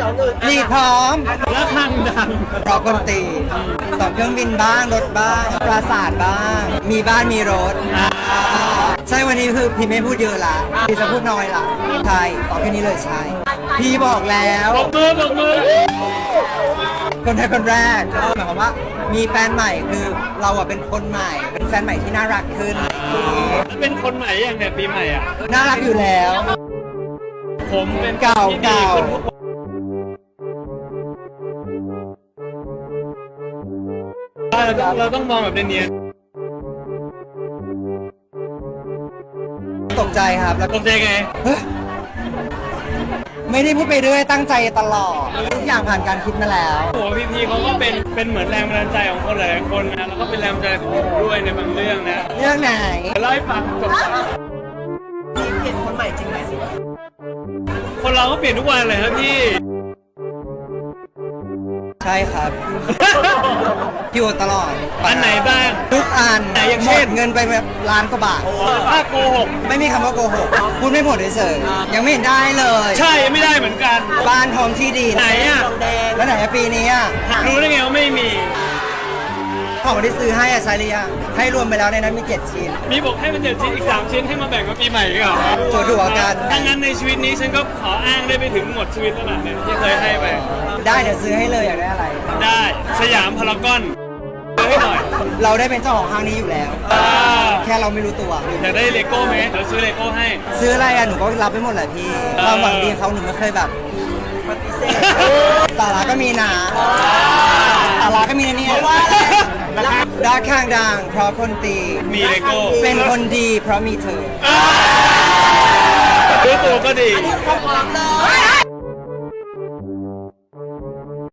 สองอื่นมีพร้อมแล้วข้างดังรอกดนตรีต่อเครื่องบินบ้าง รถบ้าง ปราสาทบ้าง มีบ้านมีรถ ใช่วันนี้คือพี่ไม่พูดเยอะละพี่จะพูดน้อยละใช่ต่อแค่นี้เลยใช่พี่บอกแล้วปรบมือปรบมือคนไทยคนแรกหมายความว่า มีแฟนใหม่คือเราอะเป็นคนใหม่ เป็นแฟนใหม่ที่น่ารักขึ้นเป็นคนใหม่อย่างเนี่ยปีใหม่อะน่ารักอยู่แล้ว ผมเป็นเก่าที่ดีเก่า ขึ้นทุกวันเราต้องเราต้องมองแบบเนียนตกใจครับแล้วๆผมจะไงเฮ้ยไม่ได้พูดไปเรื่อยตั้งใจตลอดทุกอย่างผ่านการคิดมาแล้ว โอ้โหพี่พีเขาก็เป็นเป็นเหมือนแรงบันดาลใจของคนหลายๆคนนะแล้วก็เป็นแรงบันดาลใจของผมด้วยในบางเรื่องนะเรื่องไหนเดี๋ยวเล่าให้ฟังจบพี่เปลี่ยนคนใหม่จริงไหมคนเราก็เปลี่ยนทุกวันเลยครับพี่ ใช่ครับ อยู่ตลอดอันไหนบ้าง ทุกอันไหนอย่างหเช่มนดเงินไปแบบล้านกว่าบาท ถ้าโกหก ไม่มีคำว่าโกหกพูดไม่หมดเฉยๆยังไม่เห็นได้เลย ใช่ไม่ได้เหมือนกัน บ้านพร้อมที่ดินไหนอะทองแดงแล้วไหนอะปีนี้อะรู้ได้ไงว่าไม่มี ของที่ซื้อให้อะใช้หรือยังให้รวมไปแล้วในนั้นมีเจ็ดชิ้น มีบอกให้มันเจ็ดชิ้นอีกสามชิ้นให้มาแบ่งกับปีใหม่อีกเหรอจั่วถั่วกันถ้างั้นในชีวิตนี้ฉันก็ขออ้างได้ไปถึงหมดชีวิตแล้วล่ะเนี่ยที่เคยให้ไป ได้เดี๋ยวซื้อให้เลยอยากได้อะไร ได้สยามพารากอนซื้อให้หน่อยเราได้เป็นเจ้าของห้างนี้อยู่แล้ว อ่าแค่เราไม่รู้ตัว อยากได้เลโก้ไหมเดี๋ยวซื้อเลโก้ให้ ซื้ออะไรอะหนูก็รับไปหมดแหละพี่เออ ความหวังดีเขาหนูไม่เคยแบบปฏิเสธสาระก็มีนะสาระก็มีนะเนี่ยดา ร์คข้างดังเพราะคนตี มีเลโก้เป็นคนดีเพราะมีเธออ่ารู้ตัวก็ดี พร้อมเลย